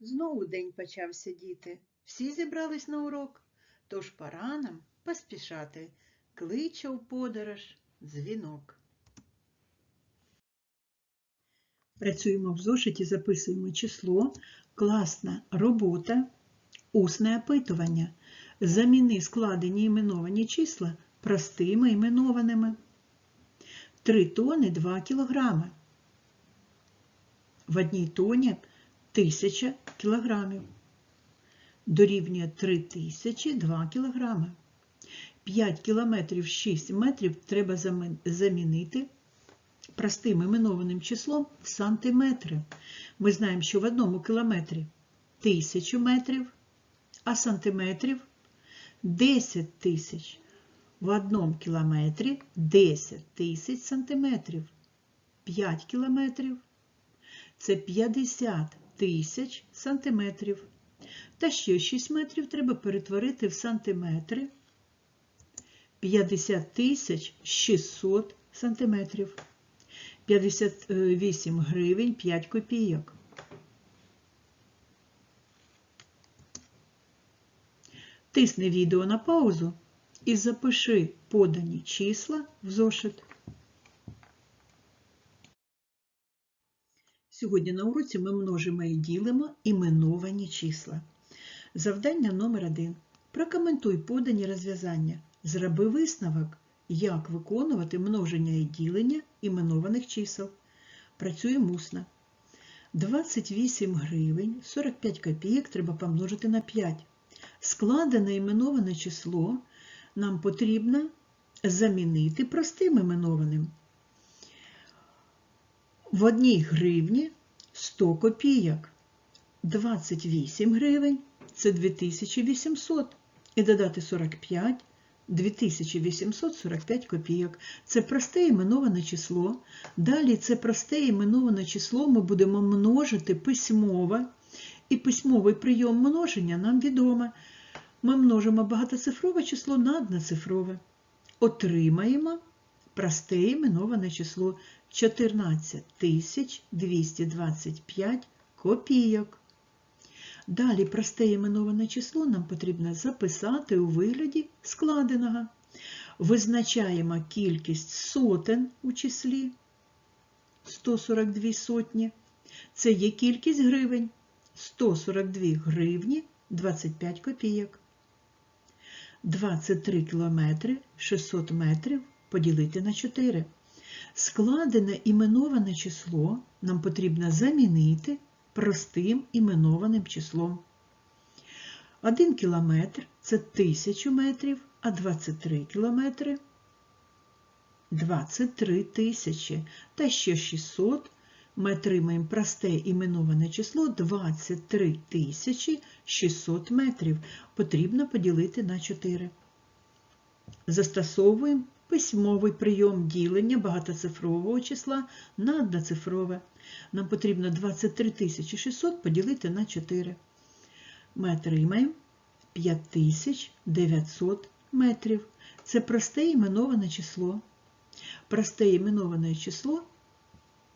Знову день почався, діти. Всі зібрались на урок, тож пора нам поспішати. Кличе у подорож дзвінок. Працюємо в зошиті, записуємо число, класна робота, усне опитування. Заміни складені іменовані числа простими іменованими. 3 тони 2 кілограми. В одній тоні 1000 кілограмів. Дорівнює 3000 2 кілограми. 5 кілометрів 6 метрів треба замінити простим іменованим числом в сантиметри. Ми знаємо, що в одному кілометрі 1000 метрів, а сантиметрів 10 тисяч. В одному кілометрі 10 тисяч сантиметрів. 5 кілометрів це 50 тисяч сантиметрів. Та ще 6 метрів треба перетворити в сантиметри. 50 тисяч 600 сантиметрів. 58 гривень 5 копійок. Тисни відео на паузу і запиши подані числа в зошит. Сьогодні на уроці ми множимо і ділимо іменовані числа. Завдання номер 1. Прокоментуй подані розв'язання. Зроби висновок, як виконувати множення і ділення іменованих чисел. Працюємо усно. 28 гривень 45 копійок треба помножити на 5. Складене іменоване число нам потрібно замінити простим іменованим. В одній гривні 100 копійок. 28 гривень це 2800. І додати 45 2845 копійок. Це просте іменоване число. Далі це просте іменоване число ми будемо множити письмово. І письмовий прийом множення нам відомо. Ми множимо багатоцифрове число на одноцифрове. Отримаємо просте іменоване число 14 225 копійок. Далі просте іменоване число нам потрібно записати у вигляді складеного. Визначаємо кількість сотень у числі 142 сотні. Це є кількість гривень 142 гривні 25 копійок. 23 кілометри 600 метрів поділити на 4. Складене іменоване число нам потрібно замінити простим іменованим числом. 1 кілометр це 1000 метрів, а 23 кілометри 23 тисячі. Та ще 600 ми отримаємо просте іменоване число 23 тисячі 600 метрів. Потрібно поділити на 4. Застосовуємо письмовий прийом ділення багатоцифрового числа на одноцифрове. Нам потрібно 23 600 поділити на 4. Ми отримаємо 5900 метрів. Це просте іменоване число. Просте іменоване число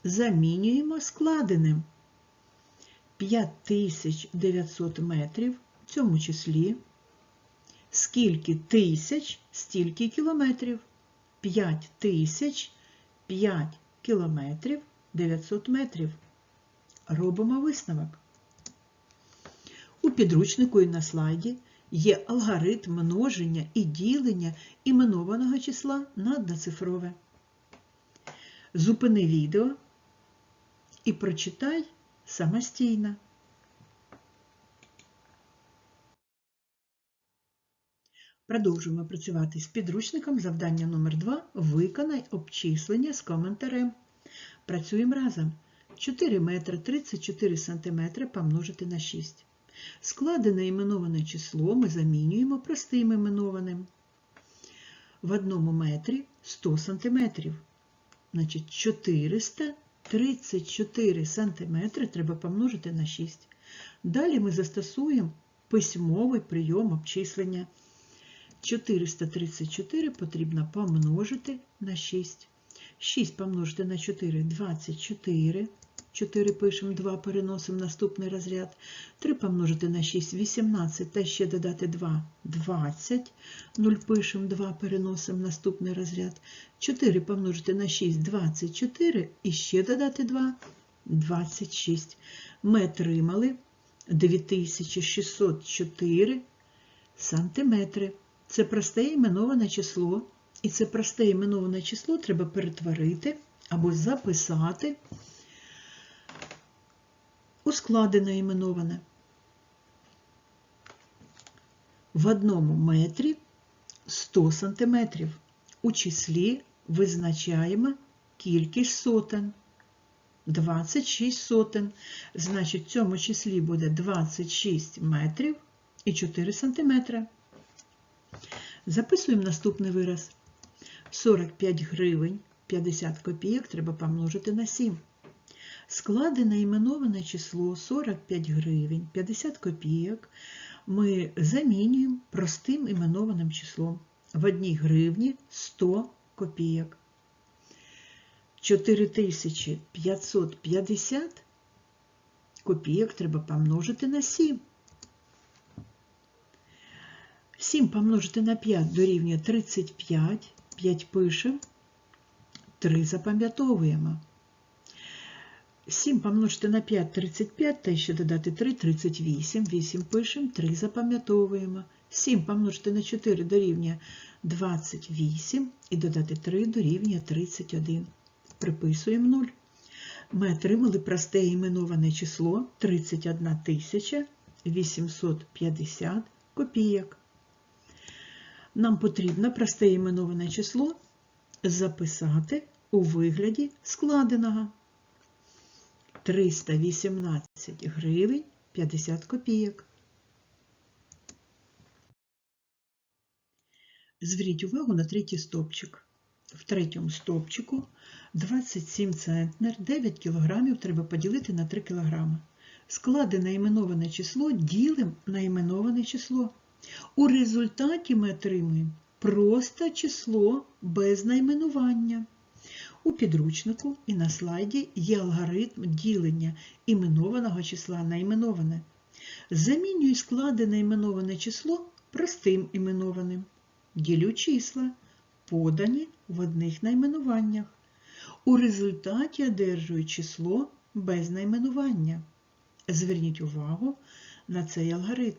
замінюємо складеним. 5900 метрів в цьому числі. Скільки тисяч, стільки кілометрів. 5 тисяч 5 кілометрів 900 метрів. Робимо висновок. У підручнику і на слайді є алгоритм множення і ділення іменованого числа на одноцифрове. Зупини відео і прочитай самостійно. Продовжуємо працювати з підручником. Завдання номер 2 Виконай обчислення з коментарем. Працюємо разом. 4 метри 34 сантиметри помножити на 6. Складене іменоване число ми замінюємо простим іменованим. В одному метрі 100 сантиметрів. Значить, 434 сантиметри треба помножити на 6. Далі ми застосуємо письмовий прийом обчислення. 434 потрібно помножити на 6. 6 помножити на 4 – 24. 4 пишемо, 2 переносимо наступний розряд. 3 помножити на 6 – 18, та ще додати 2 – 20. 0 пишемо, 2 переносимо наступний розряд. 4 помножити на 6 – 24, і ще додати 2 – 26. Ми отримали 2604 сантиметри. Це просте іменоване число, і це просте іменоване число треба перетворити або записати у складене іменоване. В одному метрі 100 сантиметрів. У числі визначаємо кількість сотен. 26 сотен. Значить, в цьому числі буде 26 метрів і 4 сантиметри. Записуємо наступний вираз. 45 гривень 50 копійок треба помножити на 7. Складене іменоване число 45 гривень 50 копійок ми замінюємо простим іменованим числом. В одній гривні 100 копійок. 4550 копійок треба помножити на 7. 7 помножити на 5 дорівнює 35. 5 пишемо, 3 запам'ятовуємо. 7 помножити на 5 – 35, та ще додати 3 – 38. 8 пишемо, 3 запам'ятовуємо. 7 помножити на 4 дорівнює 28 і додати 3 дорівнює 31. Приписуємо 0. Ми отримали просте іменоване число 31 850 копійок. Нам потрібно просте іменоване число записати у вигляді складеного. 318 гривень 50 копійок. Зверніть увагу на третій стовпчик. В третьому стовпчику 27 центнер, 9 кг треба поділити на 3 кг. Складене іменоване число ділимо на іменоване число. У результаті ми отримуємо просто число без найменування. У підручнику і на слайді є алгоритм ділення іменованого числа на іменоване. Замінюю складене іменоване число простим іменованим. Ділю числа, подані в одних найменуваннях. У результаті одержую число без найменування. Зверніть увагу на цей алгоритм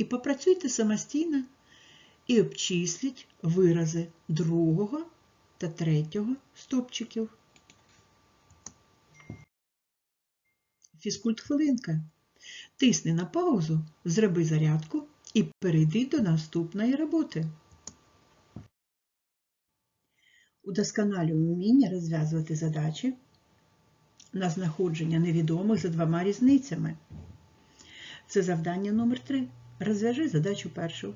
і попрацюйте самостійно і обчисліть вирази другого та третього стопчиків. Фізкульт хвилинка. Тисни на паузу, зроби зарядку і перейди до наступної роботи. Удосконалюй вміння розв'язувати задачі на знаходження невідомих за двома різницями. Це завдання номер 3. Розв'яжи задачу першу.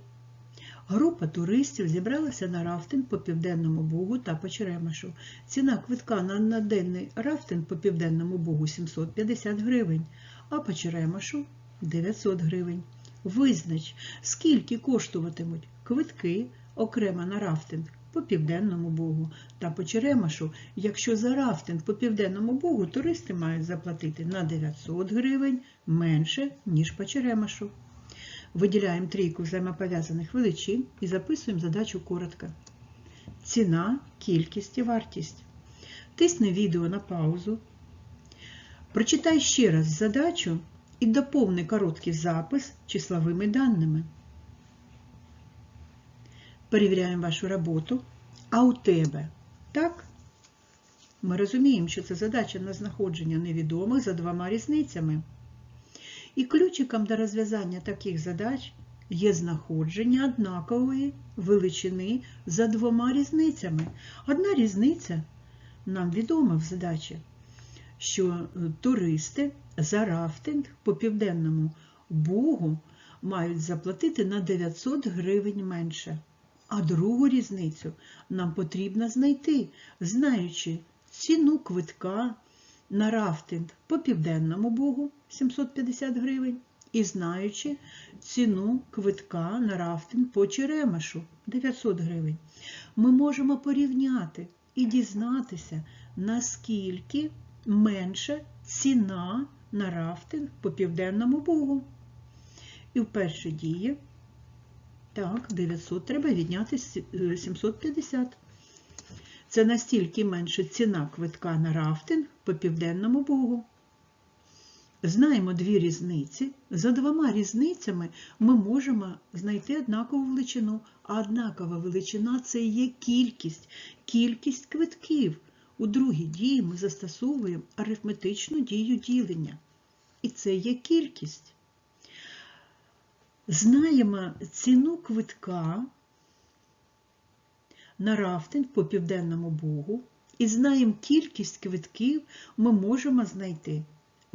Група туристів зібралася на рафтинг по Південному Бугу та по Черемашу. Ціна квитка на наденний рафтинг по Південному Бугу 750 гривень, а по Черемашу 900 гривень. Визнач, скільки коштуватимуть квитки окремо на рафтинг по Південному Бугу та по Черемашу, якщо за рафтинг по Південному Бугу туристи мають заплатити на 900 гривень менше, ніж по Черемашу. Виділяємо трійку взаємопов'язаних величин і записуємо задачу коротко. Ціна, кількість і вартість. Тисни відео на паузу. Прочитай ще раз задачу і доповни короткий запис числовими даними. Перевіряємо вашу роботу. А у тебе так? Ми розуміємо, що це задача на знаходження невідомих за двома різницями. І ключиком до розв'язання таких задач є знаходження однакової величини за двома різницями. Одна різниця нам відома в задачі, що туристи за рафтинг по південному Бугу мають заплатити на 900 гривень менше. А другу різницю нам потрібно знайти, знаючи ціну квитка на рафтинг по Південному Бугу 750 гривень і знаючи ціну квитка на рафтинг по Черемашу 900 гривень. Ми можемо порівняти і дізнатися, наскільки менша ціна на рафтинг по Південному Бугу. І в першій дії, так, 900 треба відняти сі- е, 750. Це настільки менша ціна квитка на рафтинг по Південному Бугу. Знаємо дві різниці. За двома різницями ми можемо знайти однакову величину, а однакова величина це є кількість, кількість квитків. У другій дії ми застосовуємо арифметичну дію ділення. І це є кількість. Знаємо ціну квитка на рафтинг по Південному Бугу і знаємо кількість квитків, ми можемо знайти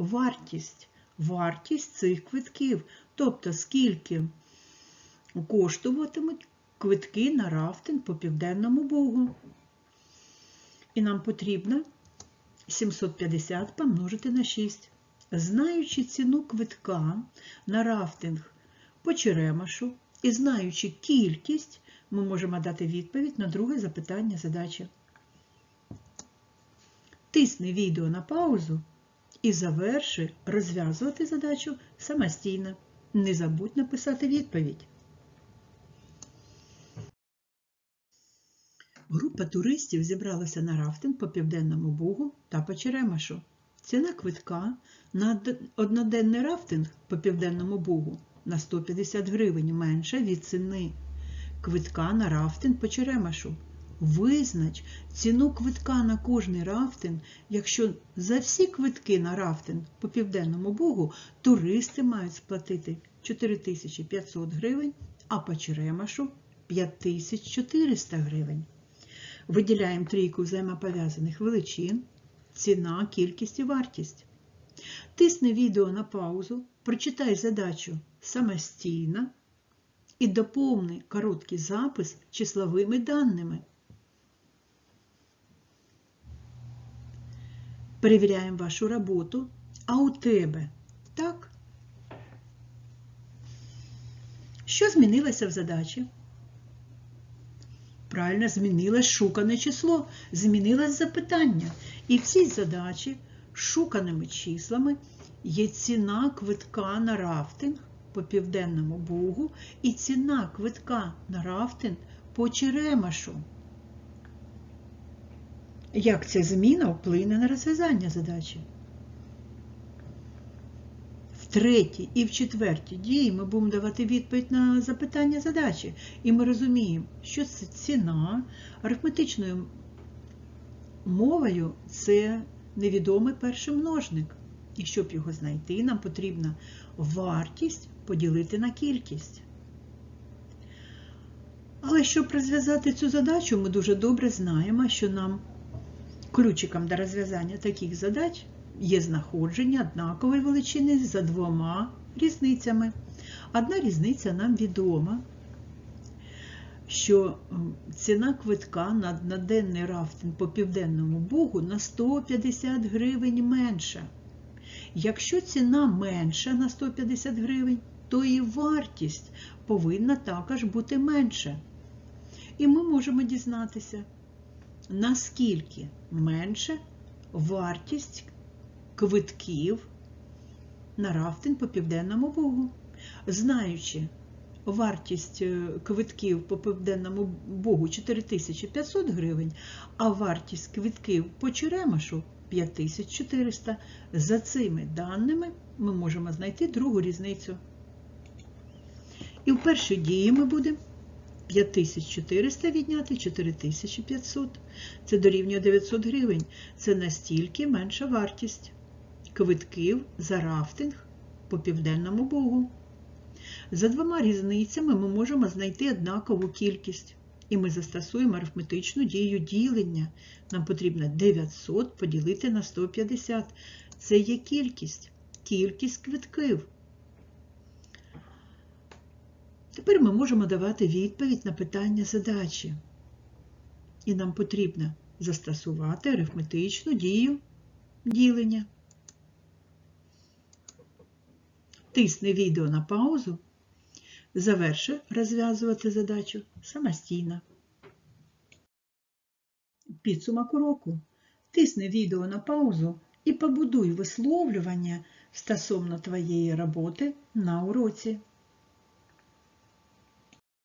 вартість, вартість цих квитків, тобто скільки коштуватимуть квитки на рафтинг по Південному Бугу. І нам потрібно 750 помножити на 6. Знаючи ціну квитка на рафтинг по Черемашу і знаючи кількість, ми можемо дати відповідь на друге запитання задачі. Тисни відео на паузу і заверши розв'язувати задачу самостійно. Не забудь написати відповідь. Група туристів зібралася на рафтинг по Південному Бугу та по Черемашу. Ціна квитка на одноденний рафтинг по Південному Бугу на 150 гривень менша від ціни квитка на рафтинг по Черемашу. Визнач ціну квитка на кожний рафтинг, якщо за всі квитки на рафтинг по Південному Бугу туристи мають сплатити 4500 гривень, а по Черемашу 5400 гривень. Виділяємо трійку взаємопов'язаних величин, ціна, кількість і вартість. Тисни відео на паузу, прочитай задачу самостійно і доповни короткий запис числовими даними. Перевіряємо вашу роботу, а у тебе так? Що змінилося в задачі? Правильно, змінилось шукане число, змінилось запитання. І в цій задачі шуканими числами є ціна квитка на рафтинг по Південному Бугу і ціна квитка на рафтинг по Черемашу. Як ця зміна вплине на розв'язання задачі? В третій і в четвертій дії ми будемо давати відповідь на запитання задачі. І ми розуміємо, що це ціна арифметичною мовою це невідомий перший множник. І щоб його знайти, нам потрібна вартість поділити на кількість. Але щоб розв'язати цю задачу, ми дуже добре знаємо, що нам ключиком до розв'язання таких задач є знаходження однакової величини за двома різницями. Одна різниця нам відома, що ціна квитка на одноденний рафтинг по Південному Бугу на 150 гривень менша. Якщо ціна менша на 150 гривень, то і вартість повинна також бути менша. І ми можемо дізнатися, наскільки менша вартість квитків на рафтинг по Південному Бугу. Знаючи вартість е, квитків по Південному Бугу 4500 гривень, а вартість квитків по Черемашу 5400. За цими даними ми можемо знайти другу різницю. І в першій дії ми будемо 5400 відняти 4500. Це дорівнює 900 гривень. Це настільки менша вартість квитків за рафтинг по Південному Бугу. За двома різницями ми можемо знайти однакову кількість. І ми застосуємо арифметичну дію ділення. Нам потрібно 900 поділити на 150. Це є кількість. Кількість квитків. Тепер ми можемо давати відповідь на питання задачі. І нам потрібно застосувати арифметичну дію ділення. Тисни відео на паузу. Заверши розв'язувати задачу самостійно. Підсумок уроку. Тисни відео на паузу і побудуй висловлювання стосовно твоєї роботи на уроці.